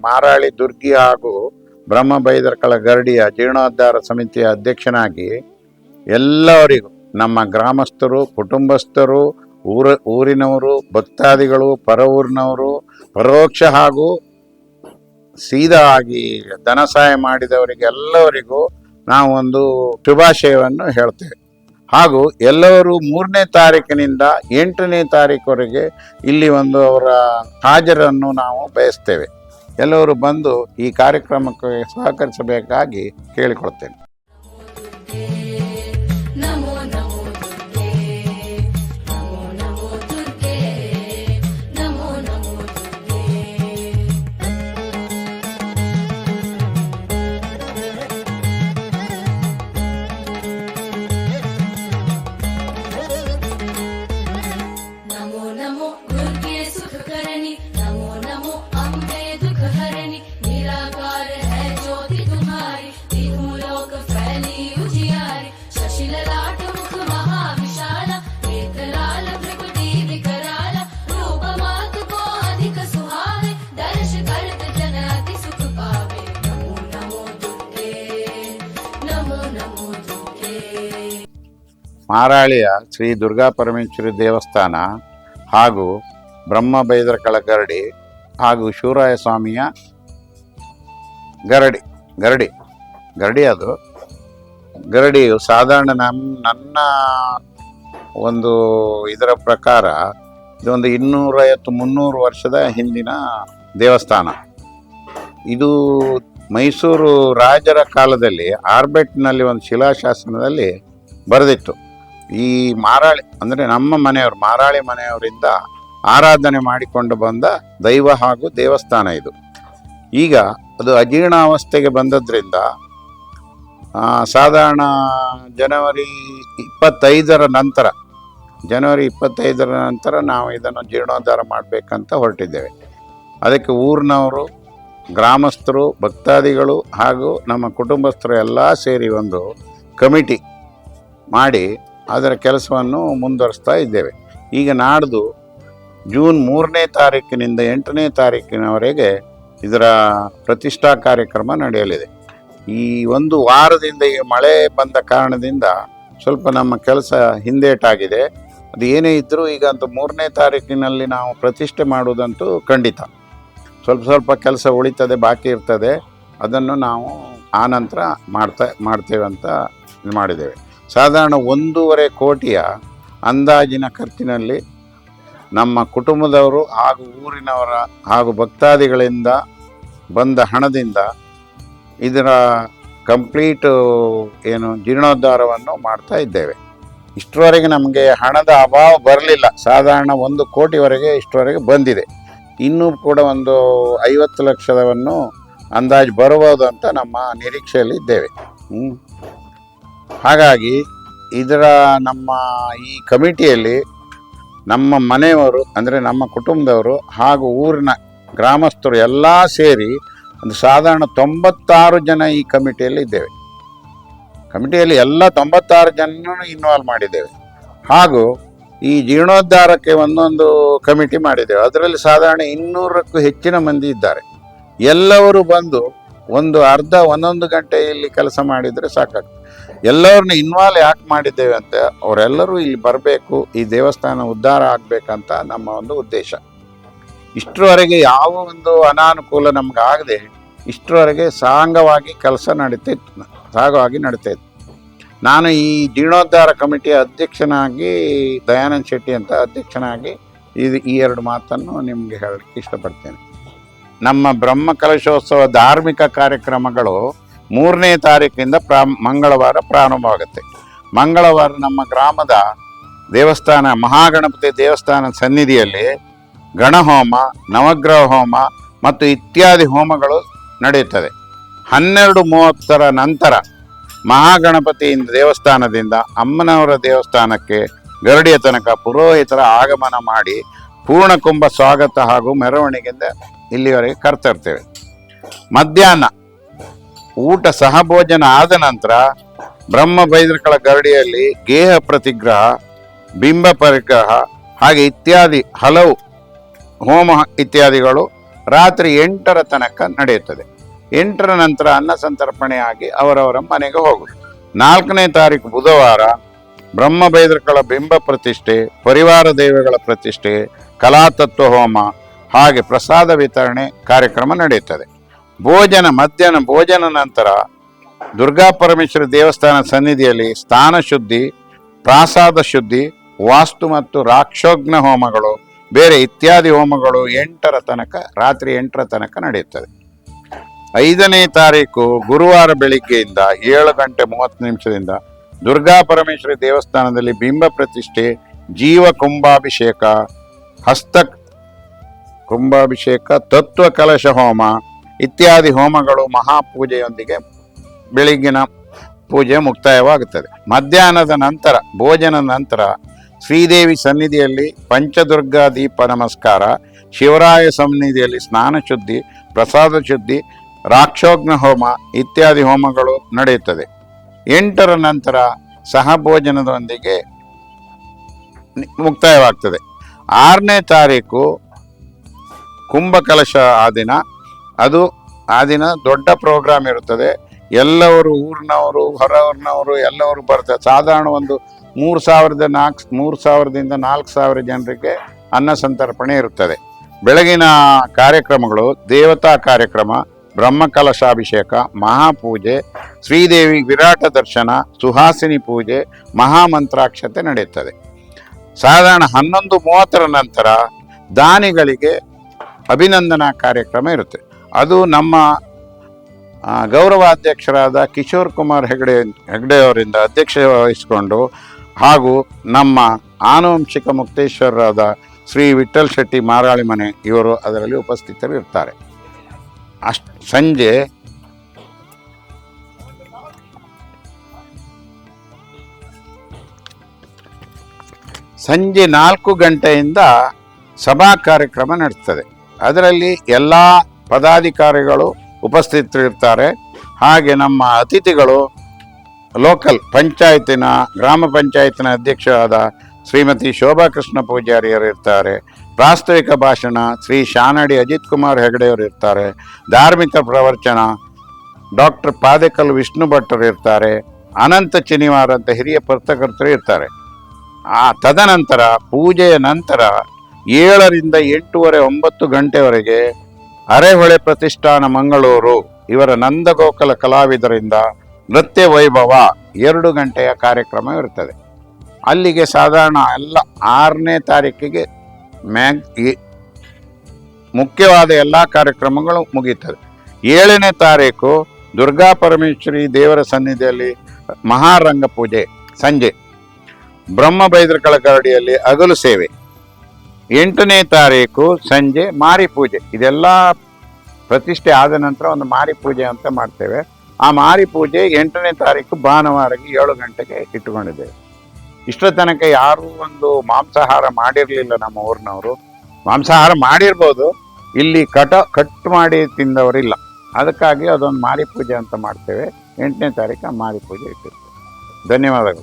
ಮಾರಾಳಿ ದುರ್ಗಿ ಹಾಗೂ ಬ್ರಹ್ಮ ಬೈದರ್ಕಳ ಗರಡಿಯ ಜೀರ್ಣೋದ್ಧಾರ ಸಮಿತಿಯ ಅಧ್ಯಕ್ಷನಾಗಿ ಎಲ್ಲವರಿಗೂ ನಮ್ಮ ಗ್ರಾಮಸ್ಥರು, ಕುಟುಂಬಸ್ಥರು, ಊರ, ಊರಿನವರು, ಭಕ್ತಾದಿಗಳು ಪರ ಊರಿನವರು ಪರೋಕ್ಷ ಹಾಗೂ ಸೀದಾ ಆಗಿ ಧನ ಸಹಾಯ ಮಾಡಿದವರಿಗೆ ನಾವೊಂದು ನಾವು ಒಂದು ಶುಭಾಶಯವನ್ನು ಹೇಳ್ತೇವೆ. ಹಾಗೂ ಎಲ್ಲರೂ ಮೂರನೇ ತಾರೀಕಿನಿಂದ ಎಂಟನೇ ತಾರೀಕುವರೆಗೆ ಇಲ್ಲಿ ಒಂದು ಅವರ ಹಾಜರನ್ನು ನಾವು ಬಯಸ್ತೇವೆ. ಎಲ್ಲರೂ ಬಂದು ಈ ಕಾರ್ಯಕ್ರಮಕ್ಕೆ ಸಹಕರಿಸಬೇಕಾಗಿ ಕೇಳಿಕೊಳ್ತೇನೆ. ಮಾರಾಳಿಯ ಶ್ರೀ ದುರ್ಗಾ ಪರಮೇಶ್ವರಿ ದೇವಸ್ಥಾನ ಹಾಗೂ ಬ್ರಹ್ಮ ಬೈದರಕಳ ಗರಡಿ ಹಾಗೂ ಶಿವರಾಯ ಸ್ವಾಮಿಯ ಗರಡಿ ಗರಡಿ ಗರಡಿ ಅದು. ಗರಡಿಯು ಸಾಧಾರಣ ನಮ್ಮ ನನ್ನ ಒಂದು ಇದರ ಪ್ರಕಾರ ಇದೊಂದು ಇನ್ನೂರೈವತ್ತು, ಮುನ್ನೂರು ವರ್ಷದ ಹಿಂದಿನ ದೇವಸ್ಥಾನ. ಇದು ಮೈಸೂರು ರಾಜರ ಕಾಲದಲ್ಲಿ ಆರ್ಬೆಟ್ನಲ್ಲಿ ಒಂದು ಶಿಲಾಶಾಸನದಲ್ಲಿ ಬರೆದಿತ್ತು. ಈ ಮಾರಾಳಿ, ಅಂದರೆ ನಮ್ಮ ಮನೆಯವರು, ಮಾರಾಳಿ ಮನೆಯವರಿಂದ ಆರಾಧನೆ ಮಾಡಿಕೊಂಡು ಬಂದ ದೈವ ಹಾಗೂ ದೇವಸ್ಥಾನ ಇದು. ಈಗ ಅದು ಅಜೀರ್ಣಾವಸ್ಥೆಗೆ ಬಂದದ್ರಿಂದ ಸಾಧಾರಣ ಜನವರಿ ಇಪ್ಪತ್ತೈದರ ನಂತರ, ಜನವರಿ ಇಪ್ಪತ್ತೈದರ ನಂತರ ನಾವು ಇದನ್ನು ಜೀರ್ಣೋದ್ಧಾರ ಮಾಡಬೇಕಂತ ಹೊರಟಿದ್ದೇವೆ. ಅದಕ್ಕೆ ಊರಿನವರು, ಗ್ರಾಮಸ್ಥರು, ಭಕ್ತಾದಿಗಳು ಹಾಗೂ ನಮ್ಮ ಕುಟುಂಬಸ್ಥರು ಎಲ್ಲ ಸೇರಿ ಒಂದು ಕಮಿಟಿ ಮಾಡಿ ಅದರ ಕೆಲಸವನ್ನು ಮುಂದುವರಿಸ್ತಾ ಇದ್ದೇವೆ. ಈಗ ನಾಡ್ದು ಜೂನ್ ಮೂರನೇ ತಾರೀಕಿನಿಂದ ಎಂಟನೇ ತಾರೀಕಿನವರೆಗೆ ಇದರ ಪ್ರತಿಷ್ಠಾ ಕಾರ್ಯಕ್ರಮ ನಡೆಯಲಿದೆ. ಈ ಒಂದು ವಾರದಿಂದ ಈ ಮಳೆ ಬಂದ ಕಾರಣದಿಂದ ಸ್ವಲ್ಪ ನಮ್ಮ ಕೆಲಸ ಹಿಂದೇಟಾಗಿದೆ ಅದು ಏನೇ ಇದ್ದರೂ ಈಗ ಅಂತೂ ಮೂರನೇ ತಾರೀಕಿನಲ್ಲಿ ನಾವು ಪ್ರತಿಷ್ಠೆ ಮಾಡುವುದಂತೂ ಖಂಡಿತ. ಸ್ವಲ್ಪ ಸ್ವಲ್ಪ ಕೆಲಸ ಉಳಿತದೆ, ಬಾಕಿ ಇರ್ತದೆ. ಅದನ್ನು ನಾವು ಆನಂತರ ನಂತರ ಮಾಡ್ತಾ, ಮಾಡ್ತೇವೆ ಅಂತ ಮಾಡಿದ್ದೇವೆ. ಸಾಧಾರಣ ಒಂದೂವರೆ ಕೋಟಿಯ ಅಂದಾಜಿನ ಖರ್ಚಿನಲ್ಲಿ ನಮ್ಮ ಕುಟುಂಬದವರು ಹಾಗೂ ಊರಿನವರ ಹಾಗೂ ಭಕ್ತಾದಿಗಳಿಂದ ಬಂದ ಹಣದಿಂದ ಇದರ ಕಂಪ್ಲೀಟು ಏನು ಜೀರ್ಣೋದ್ಧಾರವನ್ನು ಮಾಡ್ತಾ ಇದ್ದೇವೆ. ಇಷ್ಟರವರೆಗೆ ನಮಗೆ ಹಣದ ಅಭಾವ ಬರಲಿಲ್ಲ. ಸಾಧಾರಣ ಒಂದು ಕೋಟಿವರೆಗೆ ಇಷ್ಟರವರೆಗೆ ಬಂದಿದೆ. ಇನ್ನೂ ಕೂಡ ಒಂದು ಐವತ್ತು ಲಕ್ಷದವನ್ನು ಅಂದಾಜು ಬರಬಹುದು ಅಂತ ನಮ್ಮ ನಿರೀಕ್ಷೆಯಲ್ಲಿ ಇದ್ದೇವೆ. ಹ್ಮ್. ಹಾಗಾಗಿ ಇದರ ನಮ್ಮ ಈ ಕಮಿಟಿಯಲ್ಲಿ ನಮ್ಮ ಮನೆಯವರು, ಅಂದರೆ ನಮ್ಮ ಕುಟುಂಬದವರು ಹಾಗೂ ಊರಿನ ಗ್ರಾಮಸ್ಥರು ಎಲ್ಲ ಸೇರಿ ಒಂದು ಸಾಧಾರಣ ತೊಂಬತ್ತಾರು ಜನ ಈ ಕಮಿಟಿಯಲ್ಲಿ ಇದ್ದೇವೆ. ಕಮಿಟಿಯಲ್ಲಿ ಎಲ್ಲ ತೊಂಬತ್ತಾರು ಜನ ಇನ್ವಾಲ್ವ್ ಮಾಡಿದ್ದೇವೆ. ಹಾಗೂ ಈ ಜೀರ್ಣೋದ್ಧಾರಕ್ಕೆ ಒಂದೊಂದು ಕಮಿಟಿ ಮಾಡಿದ್ದೇವೆ. ಅದರಲ್ಲಿ ಸಾಧಾರಣ ಇನ್ನೂರಕ್ಕೂ ಹೆಚ್ಚಿನ ಮಂದಿ ಇದ್ದಾರೆ. ಎಲ್ಲವರು ಬಂದು ಒಂದು ಅರ್ಧ, ಒಂದೊಂದು ಗಂಟೆಯಲ್ಲಿ ಕೆಲಸ ಮಾಡಿದರೆ ಸಾಕಾಗ್ತದೆ. ಎಲ್ಲರನ್ನ ಇನ್ವಾಲ್ವ್ ಯಾಕೆ ಮಾಡಿದ್ದೇವೆ ಅಂತ ಅವರೆಲ್ಲರೂ ಇಲ್ಲಿ ಬರಬೇಕು, ಈ ದೇವಸ್ಥಾನ ಉದ್ಧಾರ ಆಗಬೇಕಂತ ನಮ್ಮ ಒಂದು ಉದ್ದೇಶ. ಇಷ್ಟರವರೆಗೆ ಯಾವ ಒಂದು ಅನಾನುಕೂಲ ನಮ್ಗೆ ಆಗದೆ ಇಷ್ಟರವರೆಗೆ ಸಾಂಗವಾಗಿ ಕೆಲಸ ನಡೀತಿತ್ತು ಸಾಗವಾಗಿ ನಡೀತಾ ಇತ್ತು. ನಾನು ಈ ಜೀರ್ಣೋದ್ಧಾರ ಕಮಿಟಿಯ ಅಧ್ಯಕ್ಷನಾಗಿ, ದಯಾನಂದ್ ಶೆಟ್ಟಿ ಅಂತ ಅಧ್ಯಕ್ಷನಾಗಿ ಇದು ಈ ಎರಡು ಮಾತನ್ನು ನಿಮಗೆ ಹೇಳಕ್ಕೆ ಇಷ್ಟಪಡ್ತೇನೆ. ನಮ್ಮ ಬ್ರಹ್ಮ ಕಲಶೋತ್ಸವ ಧಾರ್ಮಿಕ ಕಾರ್ಯಕ್ರಮಗಳು ಮೂರನೇ ತಾರೀಕಿಂದ ಪ್ರಾ, ಮಂಗಳವಾರ ಪ್ರಾರಂಭವಾಗುತ್ತೆ ಮಂಗಳವಾರ ನಮ್ಮ ಗ್ರಾಮದ ದೇವಸ್ಥಾನ, ಮಹಾಗಣಪತಿ ದೇವಸ್ಥಾನ ಸನ್ನಿಧಿಯಲ್ಲಿ ಗಣಹೋಮ, ನವಗ್ರಹ ಹೋಮ ಮತ್ತು ಇತ್ಯಾದಿ ಹೋಮಗಳು ನಡೆಯುತ್ತದೆ. ಹನ್ನೆರಡು ಮೂವತ್ತರ ನಂತರ ಮಹಾಗಣಪತಿಯಿಂದ ದೇವಸ್ಥಾನದಿಂದ ಅಮ್ಮನವರ ದೇವಸ್ಥಾನಕ್ಕೆ ಗರಡಿಯ ತನಕ ಪುರೋಹಿತರ ಆಗಮನ ಮಾಡಿ ಪೂರ್ಣಕುಂಭ ಸ್ವಾಗತ ಹಾಗೂ ಮೆರವಣಿಗೆಯಿಂದ ಇಲ್ಲಿವರೆಗೆ ಕರ್ತರ್ತೇವೆ. ಮಧ್ಯಾಹ್ನ ಊಟ ಸಹಭೋಜನ ಆದ ನಂತರ ಬ್ರಹ್ಮ ಬೈದ್ರಕಳ ಗರಡಿಯಲ್ಲಿ ಗೇಹ ಪ್ರತಿಗ್ರಹ, ಬಿಂಬ ಪರಿಗ್ರಹ, ಹಾಗೆ ಇತ್ಯಾದಿ ಹಲವು ಹೋಮ ಇತ್ಯಾದಿಗಳು ರಾತ್ರಿ ಎಂಟರ ತನಕ ನಡೆಯುತ್ತದೆ. ಎಂಟರ ನಂತರ ಅನ್ನ ಸಂತರ್ಪಣೆ ಆಗಿ ಅವರವರ ಮನೆಗೆ ಹೋಗುದು ನಾಲ್ಕನೇ ತಾರೀಕು ಬುಧವಾರ ಬ್ರಹ್ಮ ಬೈದ್ರಕಳ ಬಿಂಬ ಪ್ರತಿಷ್ಠೆ, ಪರಿವಾರ ದೇವಗಳ ಪ್ರತಿಷ್ಠೆ ಕಲಾತತ್ವ ಹೋಮ, ಹಾಗೆ ಪ್ರಸಾದ ವಿತರಣೆ ಕಾರ್ಯಕ್ರಮ ನಡೆಯುತ್ತದೆ. ಭೋಜನ, ಮಧ್ಯಾಹ್ನ, ಭೋಜನ ನಂತರ ದುರ್ಗಾ ಪರಮೇಶ್ವರಿ ದೇವಸ್ಥಾನ ಸನ್ನಿಧಿಯಲ್ಲಿ ಸ್ಥಾನ ಶುದ್ಧಿ, ಪ್ರಾಸಾದ ಶುದ್ಧಿ, ವಾಸ್ತು ಮತ್ತು ರಾಕ್ಷೋಗ್ನ ಹೋಮಗಳು, ಬೇರೆ ಇತ್ಯಾದಿ ಹೋಮಗಳು ಎಂಟರ ತನಕ, ರಾತ್ರಿ ಎಂಟರ ತನಕ ನಡೆಯುತ್ತದೆ. ಐದನೇ ತಾರೀಕು ಗುರುವಾರ ಬೆಳಿಗ್ಗೆಯಿಂದ ಏಳು ಗಂಟೆ ಮೂವತ್ತು ನಿಮಿಷದಿಂದ ದುರ್ಗಾ ಪರಮೇಶ್ವರಿ ದೇವಸ್ಥಾನದಲ್ಲಿ ಬಿಂಬ ಪ್ರತಿಷ್ಠೆ, ಜೀವ ಕುಂಭಾಭಿಷೇಕ, ಹಸ್ತ ಕುಂಭಾಭಿಷೇಕ, ತತ್ವ ಕಲಶ ಹೋಮ ಇತ್ಯಾದಿ ಹೋಮಗಳು ಮಹಾಪೂಜೆಯೊಂದಿಗೆ ಬೆಳಗ್ಗಿನ ಪೂಜೆ ಮುಕ್ತಾಯವಾಗುತ್ತದೆ. ಮಧ್ಯಾಹ್ನದ ನಂತರ, ಭೋಜನ ನಂತರ ಶ್ರೀದೇವಿ ಸನ್ನಿಧಿಯಲ್ಲಿ ಪಂಚದುರ್ಗಾ ದೀಪ ನಮಸ್ಕಾರ, ಶಿವರಾಯ ಸನ್ನಿಧಿಯಲ್ಲಿ ಸ್ನಾನ ಶುದ್ಧಿ, ಪ್ರಸಾದ ಶುದ್ಧಿ, ರಾಕ್ಷೋಗ್ನ ಹೋಮ ಇತ್ಯಾದಿ ಹೋಮಗಳು ನಡೆಯುತ್ತದೆ. ಎಂಟರ ನಂತರ ಸಹಭೋಜನದೊಂದಿಗೆ ಮುಕ್ತಾಯವಾಗ್ತದೆ. ಆರನೇ ತಾರೀಕು ಕುಂಭಕಲಶ ಆ ದಿನ. ಅದು ಆ ದಿನ ದೊಡ್ಡ ಪ್ರೋಗ್ರಾಮ್ ಇರುತ್ತದೆ. ಎಲ್ಲವರು ಊರಿನವರು ಹೊರವ್ರನವರು ಎಲ್ಲವರು ಬರ್ತಾರೆ. ಸಾಧಾರಣ ಒಂದು ಮೂರು ಸಾವಿರದ ನಾಲ್ಕು, ಮೂರು ಸಾವಿರದಿಂದ ನಾಲ್ಕು ಸಾವಿರ ಜನರಿಗೆ ಅನ್ನ ಸಂತರ್ಪಣೆ ಇರುತ್ತದೆ. ಬೆಳಗಿನ ಕಾರ್ಯಕ್ರಮಗಳು ದೇವತಾ ಕಾರ್ಯಕ್ರಮ ಬ್ರಹ್ಮಕಲಶಾಭಿಷೇಕ ಮಹಾಪೂಜೆ, ಶ್ರೀದೇವಿ ವಿರಾಟ ದರ್ಶನ, ಸುಹಾಸಿನಿ ಪೂಜೆ, ಮಹಾಮಂತ್ರಾಕ್ಷತೆ ನಡೆಯುತ್ತದೆ. ಸಾಧಾರಣ ಹನ್ನೊಂದು ಮೂವತ್ತರ ನಂತರ ದಾನಿಗಳಿಗೆ ಅಭಿನಂದನಾ ಕಾರ್ಯಕ್ರಮ ಇರುತ್ತೆ. ಅದು ನಮ್ಮ ಗೌರವಾಧ್ಯಕ್ಷರಾದ ಕಿಶೋರ್ ಕುಮಾರ್ ಹೆಗಡೆ, ಹೆಗಡೆಯವರಿಂದ ಅಧ್ಯಕ್ಷ ವಹಿಸಿಕೊಂಡು ಹಾಗೂ ನಮ್ಮ ಆನುವಂಶಿಕ ಮುಕ್ತೇಶ್ವರರಾದ ಶ್ರೀ ವಿಠಲ್ ಶೆಟ್ಟಿ ಮಾರಾಳಿ ಮನೆ ಇವರು ಅದರಲ್ಲಿ ಉಪಸ್ಥಿತರಿರ್ತಾರೆ ಅಷ್ಟು, ಸಂಜೆ ಸಂಜೆ ನಾಲ್ಕು ಗಂಟೆಯಿಂದ ಸಭಾ ಕಾರ್ಯಕ್ರಮ ನಡೆಸ್ತದೆ. ಅದರಲ್ಲಿ ಎಲ್ಲ ಪದಾಧಿಕಾರಿಗಳು ಉಪಸ್ಥಿತರಿರ್ತಾರೆ. ಹಾಗೆ ನಮ್ಮ ಅತಿಥಿಗಳು ಲೋಕಲ್ ಪಂಚಾಯತಿನ, ಗ್ರಾಮ ಪಂಚಾಯತಿನ ಅಧ್ಯಕ್ಷರಾದ ಶ್ರೀಮತಿ ಶೋಭಾ ಕೃಷ್ಣ ಪೂಜಾರಿಯರು ಇರ್ತಾರೆ. ಪ್ರಾಸ್ತವಿಕ ಭಾಷಣ ಶ್ರೀ ಶಾನಡಿ ಅಜಿತ್ ಕುಮಾರ್ ಹೆಗಡೆಯವರು ಇರ್ತಾರೆ. ಧಾರ್ಮಿಕ ಪ್ರವಚನ ಡಾಕ್ಟರ್ ಪಾದೇಕಲ್ ವಿಷ್ಣು ಭಟ್ಟರು ಇರ್ತಾರೆ. ಅನಂತ ಚಿನಿವಾರ್ ಅಂತ ಹಿರಿಯ ಪತ್ರಕರ್ತರು ಇರ್ತಾರೆ. ಆ ತದನಂತರ ಪೂಜೆಯ ನಂತರ ಏಳರಿಂದ ಎಂಟೂವರೆ ಒಂಬತ್ತು ಗಂಟೆವರೆಗೆ ಅರೆಹೊಳೆ ಪ್ರತಿಷ್ಠಾನ ಮಂಗಳೂರು. ಇವರ ನಂದಗೋಕಲ ಕಲಾವಿದರಿಂದ ನೃತ್ಯ ವೈಭವ ಎರಡು ಗಂಟೆಯ ಕಾರ್ಯಕ್ರಮ ಇರುತ್ತದೆ. ಅಲ್ಲಿಗೆ ಸಾಧಾರಣ ಎಲ್ಲ ಆರನೇ ತಾರೀಕಿಗೆ ಮ್ಯಾಗ್ ಮುಖ್ಯವಾದ ಎಲ್ಲ ಕಾರ್ಯಕ್ರಮಗಳು ಮುಗಿಯುತ್ತದೆ ಏಳನೇ ತಾರೀಕು ದುರ್ಗಾ ಪರಮೇಶ್ವರಿ ದೇವರ ಸನ್ನಿಧಿಯಲ್ಲಿ ಮಹಾರಂಗ ಪೂಜೆ ಸಂಜೆ. ಬ್ರಹ್ಮ ಬೈದ್ರಕಳ ಗರಡಿಯಲ್ಲಿ ಅಗಲು ಸೇವೆ. ಎಂಟನೇ ತಾರೀಕು ಸಂಜೆ ಮಾರಿ ಪೂಜೆ ಇದೆಲ್ಲ ಪ್ರತಿಷ್ಠೆ ಆದ ನಂತರ ಒಂದು ಮಾರಿ ಪೂಜೆ ಅಂತ ಮಾಡ್ತೇವೆ. ಆ ಮಾರಿ ಪೂಜೆ ಎಂಟನೇ ತಾರೀಕು ಭಾನುವಾರಕ್ಕೆ ಏಳು ಗಂಟೆಗೆ ಇಟ್ಟುಕೊಂಡಿದ್ದೇವೆ. ಇಷ್ಟರ ತನಕ ಯಾರೂ ಒಂದು ಮಾಂಸಾಹಾರ ಮಾಡಿರಲಿಲ್ಲ ನಮ್ಮ ಊರಿನವರು. ಮಾಂಸಾಹಾರ ಮಾಡಿರ್ಬೋದು. ಇಲ್ಲಿ ಕಟ, ಕಟ್ ಮಾಡಿ ತಿಂದವರಿಲ್ಲ. ಅದಕ್ಕಾಗಿ ಅದೊಂದು ಮಾರಿ ಪೂಜೆ ಅಂತ ಮಾಡ್ತೇವೆ. ಎಂಟನೇ ತಾರೀಕು ಮಾರಿ ಪೂಜೆ ಇಟ್ಟಿರ್ತೇವೆ. ಧನ್ಯವಾದಗಳು.